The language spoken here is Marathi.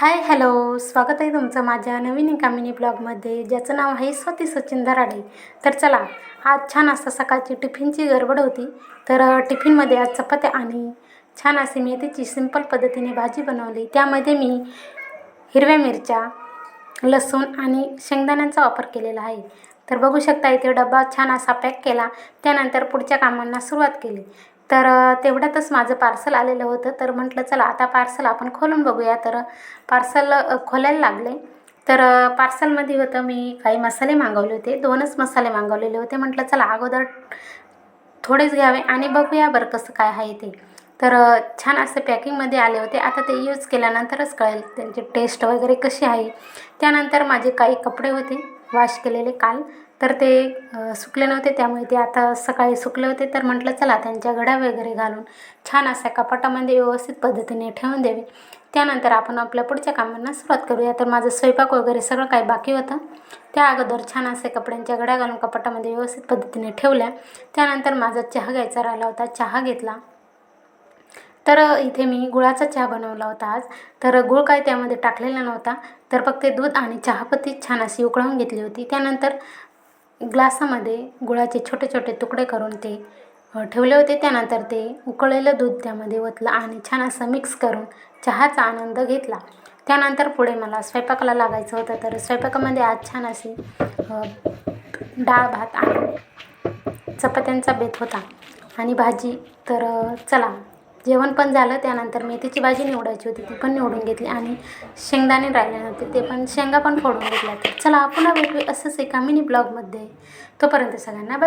Hi hello. स्वागत आहे तुमचं माझ्या नवीन एका मिनी ब्लॉगमध्ये ज्याचं नाव आहे स्वाती सचिन धराडे. तर चला आज छान असं सकाळची टिफिनची गडबड होती. तर टिफिनमध्ये आज चपात्या आणि छान अशी मेथीची सिंपल पद्धतीने भाजी बनवली. त्यामध्ये मी हिरव्या मिरच्या लसूण आणि शेंगदाण्यांचा वापर केलेला आहे. तर बघू शकता इथे डबा छान असा पॅक केला. त्यानंतर पुढच्या कामांना सुरुवात केली. तर तेवढ्यातच माझं पार्सल आलेलं होतं. तर म्हटलं चला आता पार्सल आपण खोलून बघूया. तर पार्सल खोलायला लागले. तर पार्सलमध्ये होतं मी काही मसाले मागवले होते. दोनच मसाले मागवलेले होते. म्हटलं चला अगोदर थोडेच घ्यावे आणि बघूया बरं कसं काय आहे ते. तर छान असे पॅकिंगमध्ये आले होते. आता ते यूज केल्यानंतरच कळेल त्यांची टेस्ट वगैरे कशी आहे. त्यानंतर माझे काही कपडे होते. वॉश केलेले काल. तर ते सुकले नव्हते त्यामुळे ते आता सकाळी सुकले होते. तर म्हटलं चला त्यांच्या घड्या वगैरे घालून छान अशा कपाटामध्ये व्यवस्थित पद्धतीने ठेवून द्यावे. त्यानंतर आपण आपल्या पुढच्या कामांना सुरुवात करूया. तर माझं स्वयंपाक वगैरे सगळं काही बाकी होतं. त्या अगोदर छान असे कपड्यांच्या घड्या घालून कपाटामध्ये व्यवस्थित पद्धतीने ठेवल्या. त्यानंतर माझा चहा घ्यायचा राहिला होता. चहा घेतला. तर इथे मी गुळाचा चहा बनवला होता आज. तर गुळ काय त्यामध्ये टाकलेला नव्हता. तर फक्त दूध आणि चहापत्ती छान अशी उकळवून घेतली होती. त्यानंतर ग्लासामध्ये गुळाचे छोटे छोटे तुकडे करून ते ठेवले होते. त्यानंतर ते उकळलेलं दूध त्यामध्ये ओतलं आणि छान असं मिक्स करून चहाचा आनंद घेतला. त्यानंतर पुढे मला स्वयंपाकाला लागायचं होतं. तर स्वयंपाकामध्ये आज छान अशी डाळ भात आणि चपात्यांचा बेत होता. आणि भाजी तर चला जेवण पण झालं त्यानंतर मेथीची भाजी निवडायची होती ती पण निवडून घेतली आणि शेंगदाणे राहिले नव्हते ते पण शेंगा पण फोडून घेतल्या तर चला पुन्हा भेटू असंच एका मिनी ब्लॉगमध्ये तोपर्यंत सगळ्यांना बाय